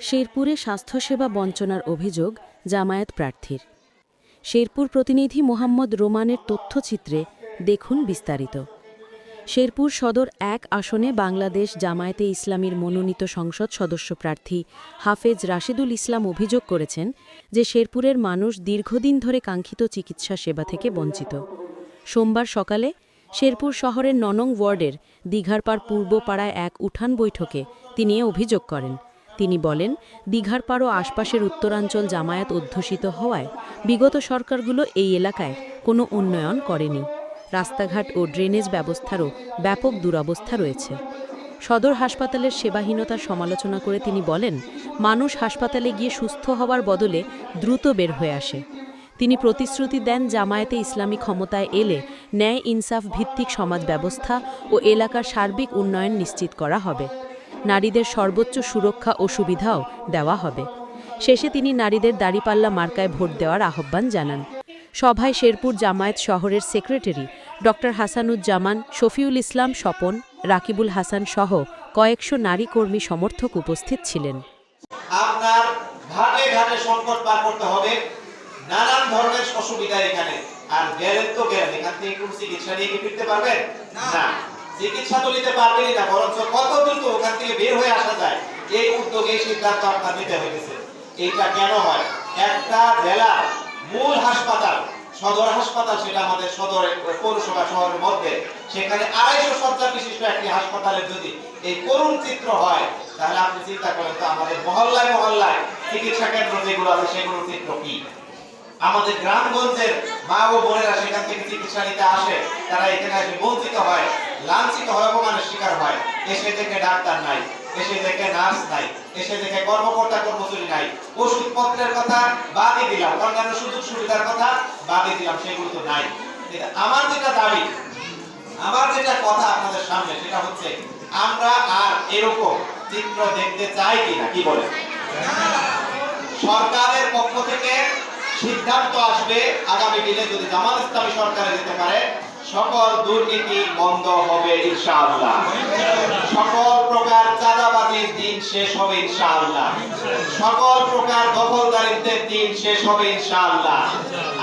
শেরপুরে স্বাস্থ্যসেবা বঞ্চনার অভিযোগ জামায়াত প্রার্থীর। শেরপুর প্রতিনিধি মোহাম্মদ রোমানের তথ্যচিত্রে দেখুন বিস্তারিত। শেরপুর সদর এক আসনে বাংলাদেশ জামায়াতে ইসলামীর মনোনীত সংসদ সদস্য প্রার্থী হাফেজ রাশিদুল ইসলাম অভিযোগ করেছেন যে শেরপুরের মানুষ দীর্ঘদিন ধরে কাঙ্ক্ষিত চিকিৎসা সেবা থেকে বঞ্চিত। সোমবার সকালে শেরপুর শহরের ননং ওয়ার্ডের দীঘারপাড় পূর্বপাড়ায় এক উঠান বৈঠকে তিনি এ অভিযোগ করেন। তিনি বলেন দীঘারপাড় ও আশপাশের উত্তরাঞ্চল জামায়াত অধ্যুষিত হওয়ায় বিগত সরকারগুলো এই এলাকায় কোনো উন্নয়ন করেনি। রাস্তাঘাট ও ড্রেনেজ ব্যবস্থারও ব্যাপক দুরবস্থা রয়েছে। সদর হাসপাতালের সেবাহীনতার সমালোচনা করে তিনি বলেন, মানুষ হাসপাতালে গিয়ে সুস্থ হওয়ার বদলে দ্রুত বের হয়ে আসে। তিনি প্রতিশ্রুতি দেন জামায়াতে ইসলামী ক্ষমতায় এলে ন্যায় ইনসাফ ভিত্তিক সমাজ ব্যবস্থা ও এলাকার সার্বিক উন্নয়ন নিশ্চিত করা হবে। নারীদের সর্বোচ্চ সুরক্ষা ও সুবিধাও দেওয়া হবে। শেষে তিনি নারীদের দাড়িপাল্লা মার্কায় ভোট দেওয়ার আহ্বান জানান। সভায় শেরপুর জামায়াত শহরের সেক্রেটারি ড. হাসানুজ্জামান, শফিউল ইসলাম স্বপন, রাকিবুল হাসান সহ কয়েকশো নারী কর্মী সমর্থক উপস্থিত ছিলেন। আপনার ঘাটে ঘাটে সংকট পার করতে হবে। নানান ধরনের অসুবিধা এখানে। আর গেলেন তো গেলেন এখান থেকে চিকিৎসা নিয়ে ফিরতে পারবেন? না। চিকিৎসা তো নিতে পারবেনই না, বরঞ্চ কত দ্রুত ওখান থেকে বের হয়ে আসা যায়, এই উদ্যোগে সিদ্ধান্ত আপনার নিতে হয়েছে এইটা কেন হয়? একটা জেলার মূল হাসপাতাল, সদর হাসপাতাল সেটা আমাদের সদর পৌরসভা শহরের মধ্যে, সেখানে আড়াইশো শয্যা বিশিষ্ট একটি হাসপাতালের যদি এই করুণ চিত্র হয়, তাহলে আপনি চিন্তা করেন তো আমাদের মহল্লায় মহল্লায় চিকিৎসা কেন্দ্র যেগুলো আছে সেগুলোর চিত্র কি? আমাদের গ্রামগঞ্জের মা ও বোনেরা সেখান থেকে চিকিৎসা নিতে আসে। তারা এখানে এসে বঞ্চিত হয় লাঞ্ছিত হয় অপমানের শিকার হয়। এসে দেখে ডাক্তার নাই এসে দেখে নার্স নাই এসে দেখে কর্মকর্তা কর্মচারী নাই। ওষুধপত্রের কথা বাদই দিলাম অন্যান্য সুযোগ সুবিধার কথা বাদই দিলাম সেগুলো তো নাই। আমার যেটা দাবি আমার যেটা কথা আপনাদের সামনে সেটা হচ্ছে আমরা আর এরকম চিত্র দেখতে চাই কিনা কি বলে সরকারের পক্ষ থেকে সিদ্ধান্ত আসবে আগামী দিনে যদি জামাত ইসলামী সরকারে যেতে পারে, সকল দুর্নীতি বন্ধ হবে ইনশাআল্লাহ। সকল প্রকার চাঁদাবাজির দিন শেষ হবে ইনশাআল্লাহ। সকল প্রকার দখলদারিত্বের দিন শেষ হবে ইনশাআল্লাহ।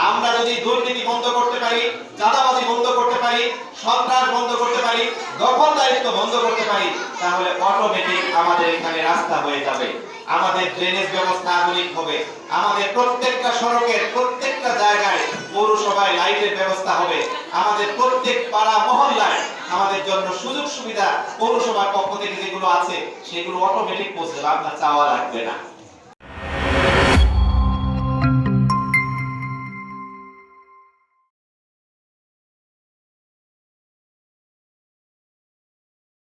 আমরা যদি দুর্নীতি বন্ধ করতে পারি, চাঁদাবাজি বন্ধ করতে পারি, সন্ত্রাস বন্ধ করতে পারি, দখলদারিত্ব বন্ধ করতে পারি, তাহলে অটোমেটিক আমাদের এখানে রাস্তা হয়ে যাবে। আমাদের ড্রেনেজ ব্যবস্থা আধুনিক হবে। আমাদের প্রত্যেকটা সড়কের, প্রত্যেকটা জায়গায় পৌরসভায় লাইটের ব্যবস্থা হবে। আমাদের প্রত্যেক পাড়া মহল্লায় আমাদের জন্য সুযোগ সুবিধা পৌরসভার পক্ষ থেকে যেগুলো আছে, সেগুলো অটোমেটিক পৌঁছে আপনার চাওয়া লাগবে না।